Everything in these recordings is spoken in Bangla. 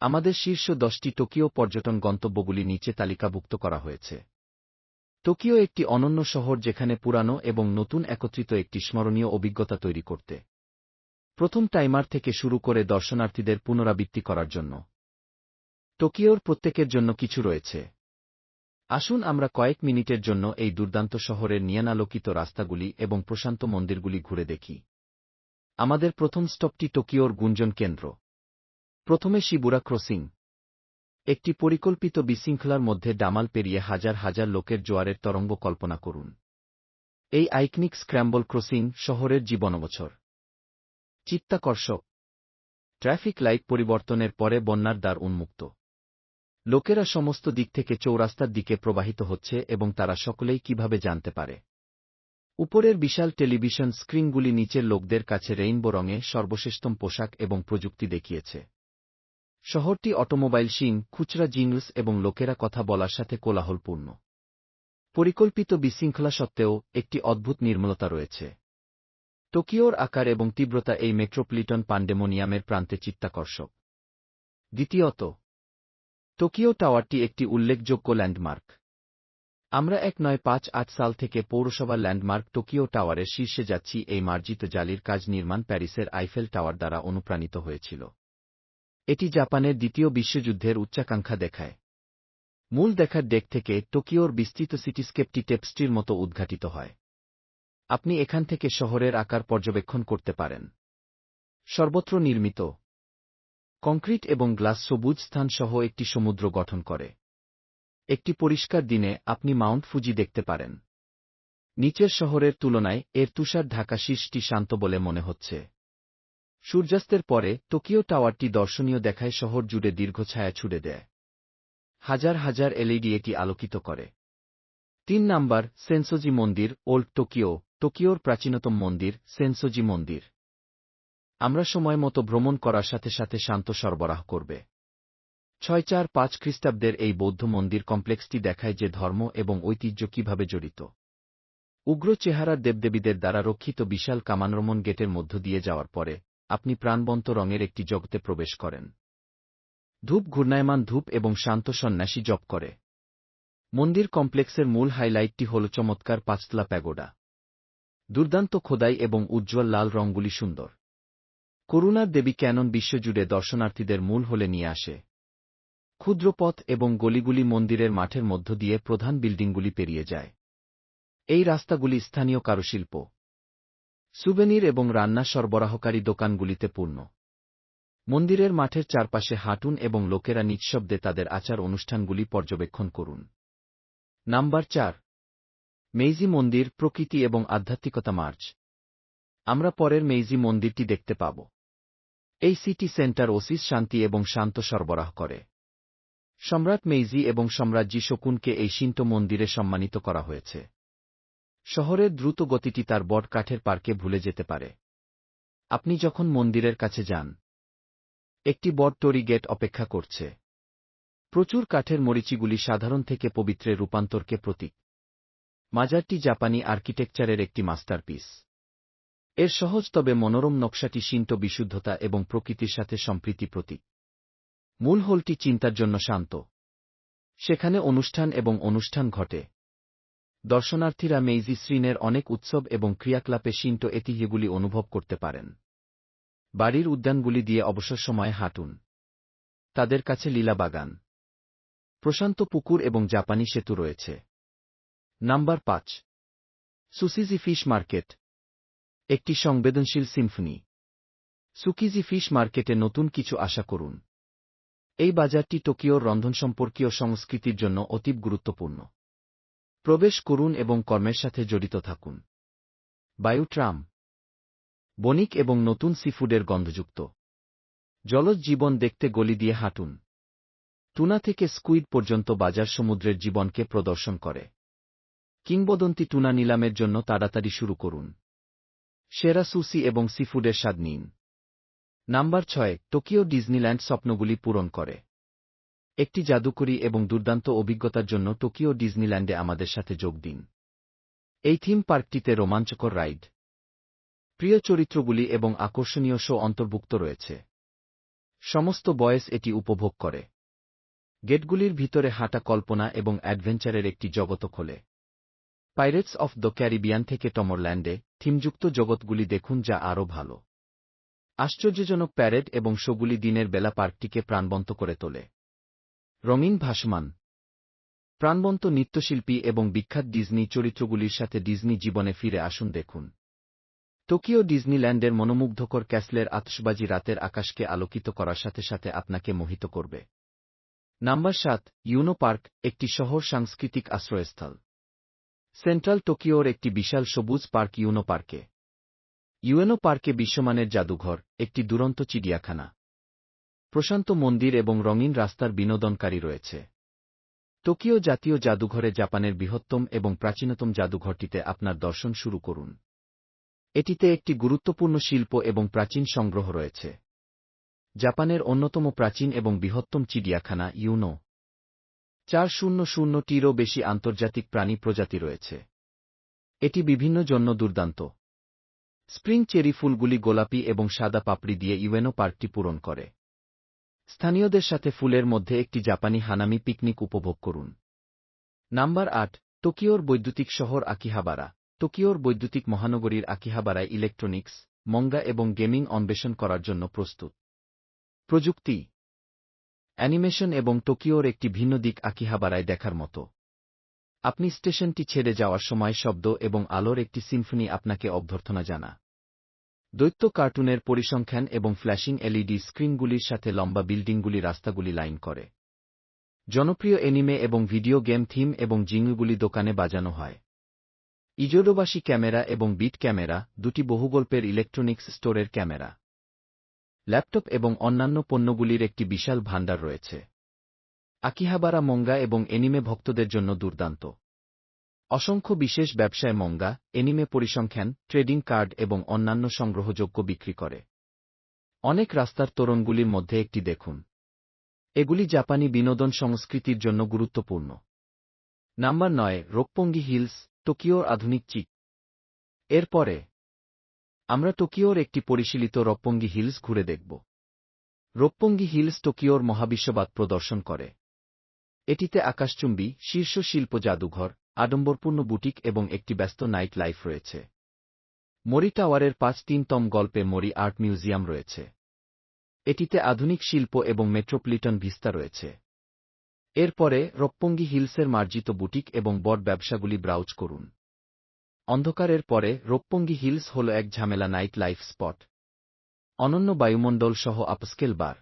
আমাদের শীর্ষ দশটি টোকিও পর্যটন গন্তব্যগুলি নিচে তালিকাভুক্ত করা হয়েছে। টোকিও একটি অনন্য শহর যেখানে পুরানো এবং নতুন একত্রিত একটি স্মরণীয় অভিজ্ঞতা তৈরি করতে। প্রথম টাইমার থেকে শুরু করে দর্শনার্থীদের পুনরাবৃত্তি করার জন্য। টোকিওর প্রত্যেকের জন্য কিছু রয়েছে। আসুন আমরা কয়েক মিনিটের জন্য এই দুর্দান্ত শহরের নিয়ানালোকিত রাস্তাগুলি এবং প্রশান্ত মন্দিরগুলি ঘুরে দেখি। আমাদের প্রথম স্টপটি টোকিওর গুঞ্জন কেন্দ্র। প্রথমে শিবুরা ক্রসিং। একটি পরিকল্পিত বিশৃঙ্খলার মধ্যে ডামাল পেরিয়ে হাজার হাজার লোকের জোয়ারের তরঙ্গ কল্পনা করুন। এই আইকনিক স্ক্র্যাম্বল ক্রসিং শহরের জীবনবছর। চিত্তাকর্ষক। ট্রাফিক লাইট পরিবর্তনের পরে বন্যার দ্বার উন্মুক্ত। লোকেরা সমস্ত দিক থেকে চৌরাস্তার দিকে প্রবাহিত হচ্ছে এবং তারা সকলেই কীভাবে জানতে পারে? উপরের বিশাল টেলিভিশন স্ক্রিনগুলি নিচের লোকদের কাছে রেইনবো রঙে সর্বশ্রেষ্ঠম পোশাক এবং প্রযুক্তি দেখিয়েছে। শহরটি অটোমোবাইল শিং, খুচরা জিংলস এবং লোকেরা কথা বলার সাথে কোলাহলপূর্ণ। পরিকল্পিত বিশৃঙ্খলা সত্ত্বেও একটি অদ্ভুত নির্মলতা রয়েছে। টোকিওর আকার এবং তীব্রতা এই মেট্রোপলিটন পান্ডেমোনিয়ামের প্রান্তে চিত্তাকর্ষক। দ্বিতীয়ত, টোকিও টাওয়ারটি একটি উল্লেখযোগ্য ল্যান্ডমার্ক। আমরা এক নয় পাঁচ আট সাল থেকে পৌরসভা ল্যান্ডমার্ক টোকিও টাওয়ারের শীর্ষে যাচ্ছি, এই মার্জিত জালির কাজ নির্মাণ প্যারিসের আইফেল টাওয়ার দ্বারা অনুপ্রাণিত হয়েছিল। এটি জাপানের দ্বিতীয় বিশ্বযুদ্ধের উচ্চাকাঙ্ক্ষা দেখায়। মূল দেখার ডেক থেকে টোকিওর বিস্তৃত সিটিস্কেপটি টেপস্টির মতো উদ্ঘাটিত হয়। আপনি এখান থেকে শহরের আকার পর্যবেক্ষণ করতে পারেন। সর্বত্র নির্মিত। কংক্রিট এবং গ্লাস সবুজ স্থান সহ একটি সমুদ্র গঠন করে। একটি পরিষ্কার দিনে আপনি মাউন্ট ফুজি দেখতে পারেন। নিচের শহরের তুলনায় এর তুষার ঢাকা শীর্ষটি শান্ত বলে মনে হচ্ছে। সূর্যাস্তের পরে টোকিও টাওয়ারটি দর্শনীয় দেখায় শহর জুড়ে দীর্ঘ ছায়া ছুড়ে দেয়। হাজার হাজার এলইডি এটি আলোকিত করে। তিন নাম্বার, সেন্সোজি মন্দির, ওল্ড টোকিও, টোকিওর প্রাচীনতম মন্দির, সেন্সোজি মন্দির। আমরা সময় মতো ভ্রমণ করার সাথে সাথে শান্ত সরবরাহ করবে। ছয় চার পাঁচ খ্রিস্টাব্দের এই বৌদ্ধ মন্দির কমপ্লেক্সটি দেখায় যে ধর্ম এবং ঐতিহ্য কীভাবে জড়িত। উগ্র চেহারার দেবদেবীদের দ্বারা রক্ষিত বিশাল কামানরমন গেটের মধ্য দিয়ে যাওয়ার পরে আপনি প্রাণবন্ত রঙের একটি জগতে প্রবেশ করেন। ধূপ ঘূর্ণায়মান ধূপ এবং শান্ত সন্ন্যাসী জপ করে। মন্দির কমপ্লেক্সের মূল হাইলাইটটি হল চমৎকার পাঁচতলা প্যাগোডা। দুর্দান্ত খোদাই এবং উজ্জ্বল লাল রঙগুলি সুন্দর। করুণার দেবী ক্যানন বিশ্বজুড়ে দর্শনার্থীদের মূল হলে নিয়ে আসে। ক্ষুদ্রপথ এবং গলিগুলি মন্দিরের মাঠের মধ্য দিয়ে প্রধান বিল্ডিংগুলি পেরিয়ে যায়। এই রাস্তাগুলি স্থানীয় কারুশিল্প। সুবেনির এবং রান্না সরবরাহকারী দোকানগুলিতে পূর্ণ। মন্দিরের মাঠের চারপাশে হাঁটুন এবং লোকেরা নিঃশব্দে তাদের আচার অনুষ্ঠানগুলি পর্যবেক্ষণ করুন। নাম্বার চার। মেইজি মন্দির, প্রকৃতি এবং আধ্যাত্মিকতা মার্চ। আমরা পরের মেইজি মন্দিরটি দেখতে পাব। এই সিটি সেন্টার ওসিস শান্তি এবং শান্ত সরবরাহ করে। সম্রাট মেইজি এবং সম্রাজ্ঞী শকুনকে এই শিন্টো মন্দিরে সম্মানিত করা হয়েছে। শহরের দ্রুত গতিটি তার বট কাঠের পার্কে ভুলে যেতে পারে। আপনি যখন মন্দিরের কাছে যান, একটি বট গেট অপেক্ষা করছে। প্রচুর কাঠের মরিচিগুলি সাধারণ থেকে পবিত্রে রূপান্তরকে প্রতীক। মাজারটি জাপানি আর্কিটেকচারের একটি মাস্টারপিস। এর সহজ তবে মনোরম নকশাটি শিন্ত বিশুদ্ধতা এবং প্রকৃতির সাথে সম্প্রীতি প্রতীক। মূল হলটি চিন্তার জন্য শান্ত। সেখানে অনুষ্ঠান এবং অনুষ্ঠান ঘটে। দর্শনার্থীরা মেইজি শ্রীনের অনেক উৎসব এবং ক্রিয়াকলাপে শিন্টো ঐতিহ্যগুলি অনুভব করতে পারেন। বাড়ির উদ্যানগুলি দিয়ে অবসর সময়ে হাঁটুন। তাদের কাছে লীলা বাগান। প্রশান্ত পুকুর এবং জাপানি সেতু রয়েছে। নাম্বার পাঁচ। সুসিজি ফিশ মার্কেট। একটি সংবেদনশীল সিম্ফনি। সুকিজি ফিশ মার্কেটে নতুন কিছু আশা করুন। এই বাজারটি টোকিওর রন্ধন সম্পর্কীয় সংস্কৃতির জন্য অতীব গুরুত্বপূর্ণ। প্রবেশ করুন এবং কর্মের সাথে জড়িত থাকুন। বায়ু ট্রাম বণিক এবং নতুন সিফুডের গন্ধযুক্ত। জলজ জীবন দেখতে গলি দিয়ে হাঁটুন। টুনা থেকে স্কুইড পর্যন্ত বাজার সমুদ্রের জীবনকে প্রদর্শন করে। কিংবদন্তি টুনা নিলামের জন্য তাড়াতাড়ি শুরু করুন। সেরা সুসি এবং সিফুডের স্বাদ নিন। নাম্বার ছয়, টোকিও ডিজনিল্যান্ড স্বপ্নগুলি পূরণ করে। একটি জাদুকরী এবং দুর্দান্ত অভিজ্ঞতার জন্য টোকিও ডিজনিল্যান্ডে আমাদের সাথে যোগ দিন। এই থিম পার্কটিতে রোমাঞ্চকর রাইড। প্রিয় চরিত্রগুলি এবং আকর্ষণীয় শো অন্তর্ভুক্ত রয়েছে। সমস্ত বয়স এটি উপভোগ করে। গেটগুলির ভিতরে হাঁটা কল্পনা এবং অ্যাডভেঞ্চারের একটি জগত খোলে। পাইরেটস অফ দ্য ক্যারিবিয়ান থেকে টমরল্যান্ডে থিমযুক্ত জগৎগুলি দেখুন যা আরও ভালো। আশ্চর্যজনক প্যারেড এবং শোগুলি দিনের বেলা পার্কটিকে প্রাণবন্ত করে তোলে। রঙিন ভাসমান। প্রাণবন্ত নৃত্যশিল্পী এবং বিখ্যাত ডিজনি চরিত্রগুলির সাথে ডিজনি জীবনে ফিরে আসুন দেখুন। টোকিও ডিজনিল্যান্ডের মনোমুগ্ধকর ক্যাসলের আতসবাজি রাতের আকাশকে আলোকিত করার সাথে সাথে আপনাকে মোহিত করবে। নাম্বার সাত, ইউনো পার্ক, একটি শহর সাংস্কৃতিক আশ্রয়স্থল। সেন্ট্রাল টোকিওর একটি বিশাল সবুজ পার্ক ইউনো পার্কে। ইউএনও পার্কে বিশ্বমানের জাদুঘর, একটি দুরন্ত চিড়িয়াখানা। প্রশান্ত মন্দির এবং রঙিন রাস্তার বিনোদনকারী রয়েছে। টোকিও জাতীয় জাদুঘরে জাপানের বৃহত্তম এবং প্রাচীনতম জাদুঘরটিতে আপনার দর্শন শুরু করুন। এটিতে একটি গুরুত্বপূর্ণ শিল্প এবং প্রাচীন সংগ্রহ রয়েছে। জাপানের অন্যতম প্রাচীন এবং বৃহত্তম চিড়িয়াখানা ইউনো। চার শূন্য শূন্যটিরও বেশি আন্তর্জাতিক প্রাণী প্রজাতি রয়েছে। এটি বিভিন্ন জন্য দুর্দান্ত। স্প্রিং চেরি ফুলগুলি গোলাপি এবং সাদা পাপড়ি দিয়ে ইউএনও পার্কটি পূরণ করে। স্থানীয়দের সাথে ফুলের মধ্যে একটি জাপানি হানামি পিকনিক উপভোগ করুন। নাম্বার আট, টোকিওর বৈদ্যুতিক শহর আকিহাবারা। টোকিওর বৈদ্যুতিক মহানগরীর আকিহাবারায় ইলেকট্রনিক্স, মঙ্গা এবং গেমিং অন্বেষণ করার জন্য প্রস্তুত। প্রযুক্তি। অ্যানিমেশন এবং টোকিওর একটি ভিন্ন দিক আকিহাবারায় দেখার মতো। আপনি স্টেশনটি ছেড়ে যাওয়ার সময় শব্দ এবং আলোর একটি সিম্ফনি আপনাকে অভ্যর্থনা জানা। দৈত্য কার্টুনের পরিসংখ্যান এবং ফ্ল্যাশিং এলইডি স্ক্রিনগুলির সাথে লম্বা বিল্ডিংগুলি রাস্তাগুলি লাইন করে। জনপ্রিয় এনিমে এবং ভিডিও গেম থিম এবং জিঙ্গুগুলি দোকানে বাজানো হয়। ইজোডোবাসী ক্যামেরা এবং বিট ক্যামেরা দুটি বহুগল্পের ইলেকট্রনিক্স স্টোরের ক্যামেরা। ল্যাপটপ এবং অন্যান্য পণ্যগুলির একটি বিশাল ভাণ্ডার রয়েছে। আকিহাবারা মঙ্গা এবং এনিমে ভক্তদের জন্য দুর্দান্ত। অসংখ্য বিশেষ ব্যবসায় মঙ্গা, এনিমে পরিসংখ্যান, ট্রেডিং কার্ড এবং অন্যান্য সংগ্রহযোগ্য বিক্রি করে। অনেক রাস্তার তোরণগুলির মধ্যে একটি দেখুন। এগুলি জাপানি বিনোদন সংস্কৃতির জন্য গুরুত্বপূর্ণ। নাম্বার নয় রোকপঙ্গি হিলস, টোকিওর আধুনিক চিক। এরপরে, আমরা টোকিওর একটি পরিশীলিত রপ্পঙ্গি হিলস ঘুরে দেখব। রোপ্পঙ্গি হিলস টোকিওর মহাবিশ্ববাদ প্রদর্শন করে। এটিতে আকাশচুম্বী, শীর্ষ শিল্প জাদুঘর আডম্বরপূর্ণ বুটিক এবং একটি ব্যস্ত নাইট লাইফ রয়েছে। মরি টাওয়ারের পাঁচ তিনতম গল্পে মরি আর্ট মিউজিয়াম রয়েছে। এটিতে আধুনিক শিল্প এবং মেট্রোপলিটন ভিস্তা রয়েছে। এরপরে রপ্পঙ্গি হিলসের মার্জিত বুটিক এবং বট ব্যবসাগুলি ব্রাউজ করুন। অন্ধকারের পরে রোপ্পঙ্গি হিলস হল এক ঝামেলা নাইট লাইফ স্পট। অনন্য বায়ুমণ্ডল সহ আপস্কেল বার।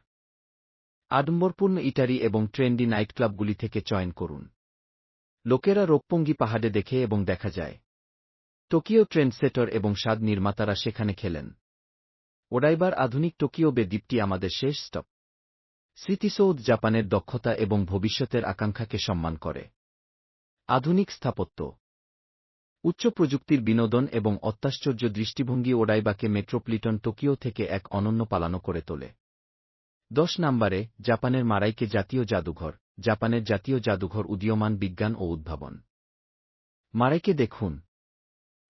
আডম্বরপূর্ণ ইটারি এবং ট্রেন্ডি নাইট ক্লাবগুলি থেকে চয়ন করুন। লোকেরা রোপ্পঙ্গি পাহাড়ে দেখে এবং দেখা যায়। টোকিও ট্রেন্ডসেটর এবং স্বাদ নির্মাতারা সেখানে খেলেন। ওডাইবার আধুনিক টোকিও বে দ্বীপটি আমাদের শেষ স্টপ। স্মৃতিসৌধ জাপানের দক্ষতা এবং ভবিষ্যতের আকাঙ্ক্ষাকে সম্মান করে। আধুনিক স্থাপত্য। উচ্চ প্রযুক্তির বিনোদন এবং অত্যাশ্চর্য দৃষ্টিভঙ্গি ওডাইবাকে মেট্রোপলিটন টোকিও থেকে এক অনন্য পালানো করে তোলে। দশ নম্বরে, জাপানের মারাইকে জাতীয় জাদুঘর। জাপানের জাতীয় জাদুঘর উদীয়মান বিজ্ঞান ও উদ্ভাবন। মারাইকে দেখুন।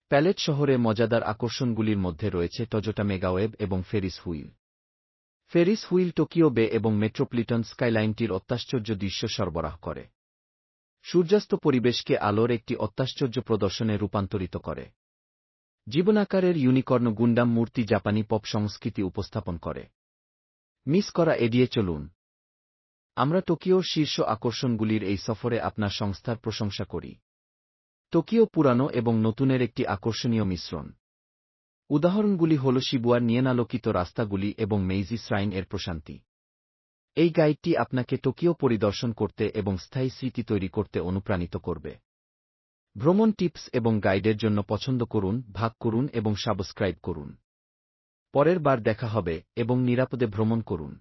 প্যালেট শহরে মজাদার আকর্ষণগুলির মধ্যে রয়েছে টজোটা মেগাওয়েব এবং Ferris wheel. Ferris wheel Tokyo Bay এবং মেট্রোপলিটন স্কাইলাইনটির অত্যাশ্চর্য দৃশ্য সরবরাহ করে। সূর্যাস্ত পরিবেশকে আলোর একটি অত্যাশ্চর্য প্রদর্শনে রূপান্তরিত করে। জীবনাকারের ইউনিকর্ন গুন্ডাম মূর্তি জাপানি পপ সংস্কৃতি উপস্থাপন করে। মিস করা এড়িয়ে চলুন। আমরা টোকিওর শীর্ষ আকর্ষণগুলির এই সফরে আপনার সংস্থার প্রশংসা করি। টোকিও পুরানো এবং নতুনের একটি আকর্ষণীয় মিশ্রণ। উদাহরণগুলি হল শিবুয়ার নিয়েনালোকিত রাস্তাগুলি এবং মেইজি শ্রাইন এর প্রশান্তি। এই গাইডটি আপনাকে টোকিও পরিদর্শন করতে এবং স্থায়ী স্মৃতি তৈরি করতে অনুপ্রাণিত করবে। ভ্রমণ টিপস এবং গাইডের জন্য পছন্দ করুন, ভাগ করুন এবং সাবস্ক্রাইব করুন। পরের বার দেখা হবে এবং নিরাপদে ভ্রমণ করুন।